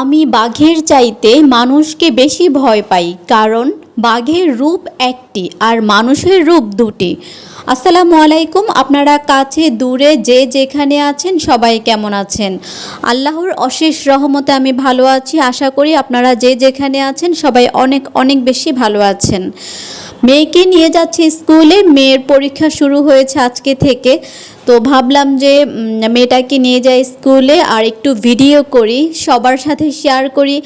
আমি বাঘের চাইতে মানুষকে বেশি ভয় পাই, কারণ বাঘের রূপ একটি আর মানুষের রূপ দুটি। আসসালামু আলাইকুম, আপনারা কাছে, দূরে, যে যেখানে আছেন, সবাই কেমন আছেন? আল্লাহর অশেষ রহমতে আমি ভালো আছি, আশা করি আপনারা যে যেখানে আছেন, সবাই অনেক অনেক বেশি ভালো আছেন। মেয়েকে নিয়ে যাচ্ছি স্কুলে, মেয়ের পরীক্ষা শুরু হয়েছে আজকে থেকে। তো ভাবলাম যে মেয়েটাকে নিয়ে যাই স্কুলে আর একটু ভিডিও করি, সবার সাথে শেয়ার করি।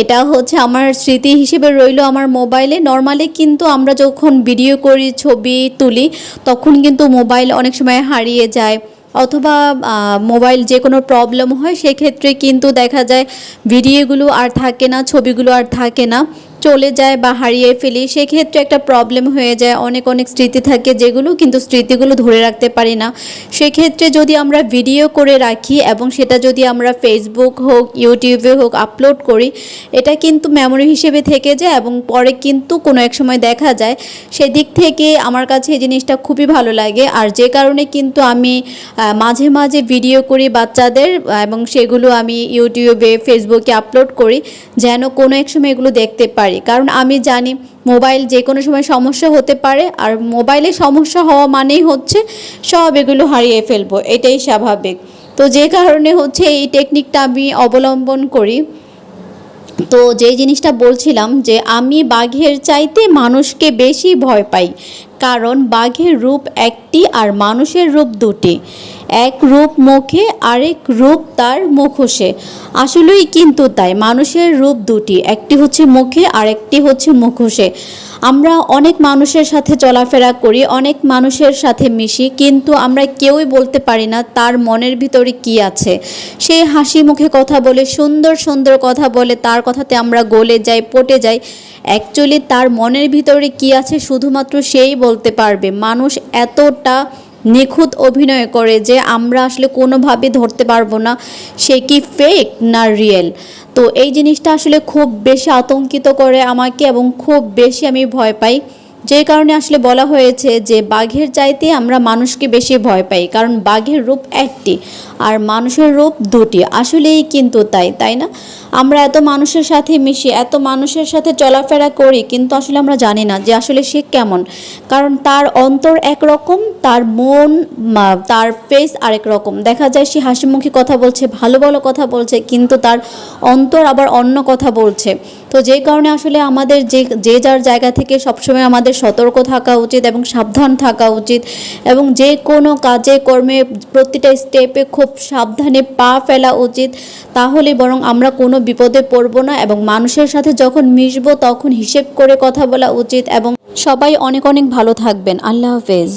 এটা হচ্ছে আমার স্মৃতি হিসেবে রইল আমার মোবাইলে নর্মালি কিন্তু আমরা যখন ভিডিও করি, ছবি তুলি, তখন কিন্তু মোবাইল অনেক সময় হারিয়ে যায়। অথবা মোবাইল যে কোনো প্রবলেম হয়, সেক্ষেত্রে কিন্তু দেখা যায় ভিডিওগুলো আর থাকে না, ছবিগুলো আর থাকে না। চলে যায় বা হারিয়ে ফেলি, সেক্ষেত্রে একটা প্রবলেম হয়ে যায়। অনেক অনেক স্মৃতি থাকে যেগুলো কিন্তু স্মৃতিগুলো ধরে রাখতে পারি না। সেক্ষেত্রে যদি আমরা ভিডিও করে রাখি এবং সেটা যদি আমরা ফেসবুক হোক ইউটিউবে হোক আপলোড করি, এটা কিন্তু মেমোরি হিসেবে থেকে যায় এবং পরে কিন্তু কোনো এক সময় দেখা যায়। সেদিক থেকে আমার কাছে এই জিনিসটা খুবই ভালো লাগে। আর যে কারণে কিন্তু আমি মাঝে মাঝে ভিডিও করি বাচ্চাদের এবং সেগুলো আমি ইউটিউবে ফেসবুকে আপলোড করি, যেন কোনো এক সময় এগুলো দেখতে পারি। কারণ আমি জানি মোবাইল যে কোনো সময় সমস্যা হতে পারে আর মোবাইলে সমস্যা হওয়া মানেই হচ্ছে সব এগুলো হারিয়ে ফেলব, এটাই স্বাভাবিক। তো যে কারণে হচ্ছে এই টেকনিকটা আমি অবলম্বন করি। তো যে জিনিসটা বলছিলাম যে আমি বাঘের চাইতে মানুষকে বেশি ভয় পাই, কারণ বাঘের রূপ একটি আর মানুষের রূপ দুটি। এক রূপ মুখে, আরেক রূপ তার মুখোশে। আসলেই কিন্তু তাই, মানুষের রূপ দুটি, একটি হচ্ছে মুখে আর একটি হচ্ছে মুখোশে। আমরা অনেক মানুষের সাথে চলাফেরা করি, অনেক মানুষের সাথে মিশি, কিন্তু আমরা কেউই বলতে পারি না তার মনের ভিতরে কি আছে। সে হাসি মুখে কথা বলে, সুন্দর সুন্দর কথা বলে, তার কথাতে আমরা গলে যাই, পটে যাই। অ্যাকচুয়ালি তার মনের ভিতরে কি আছে শুধুমাত্র সেই বলতে পারবে। মানুষ এতটা নিখুঁত অভিনয় করে যে আমরা আসলে কোনোভাবে ধরতে পারব না, সে কি ফেক না রিয়েল তো এই জিনিসটা আসলে খুব বেশি আতঙ্কিত করে আমাকে এবং খুব বেশি আমি ভয় পাই। যে কারণে আসলে বলা হয়েছে যে বাঘের চাইতে আমরা মানুষকে বেশি ভয় পাই, কারণ বাঘের রূপ একটি আর মানুষের রূপ দুটি। আসলেই কিন্তু তাই তাই না? আমরা এত মানুষের সাথে মিশি, এত মানুষের সাথে চলাফেরা করি, কিন্তু আসলে আমরা জানি না যে আসলে সে কেমন। কারণ তার অন্তর একরকম, তার মন তার ফেস আরেক রকম। দেখা যায় সে হাসিমুখী কথা বলছে, ভালো ভালো কথা বলছে, কিন্তু তার অন্তর আবার অন্য কথা বলছে। তো যে কারণে আসলে আমাদের যে যে যার জায়গা থেকে সবসময় আমাদের সতর্ক থাকা উচিত এবং সাবধান থাকা উচিত এবং যে কোনো কাজে, কর্মে প্রতিটা স্টেপে খুব সাবধানে পা ফেলা উচিত, তাহলে বরং আমরা কোনো বিপদে পড়ব না এবং মানুষের সাথে যখন মিশব তখন হিসেব করে কথা বলা উচিত এবং সবাই অনেক অনেক ভালো থাকবেন। আল্লাহ হাফেজ।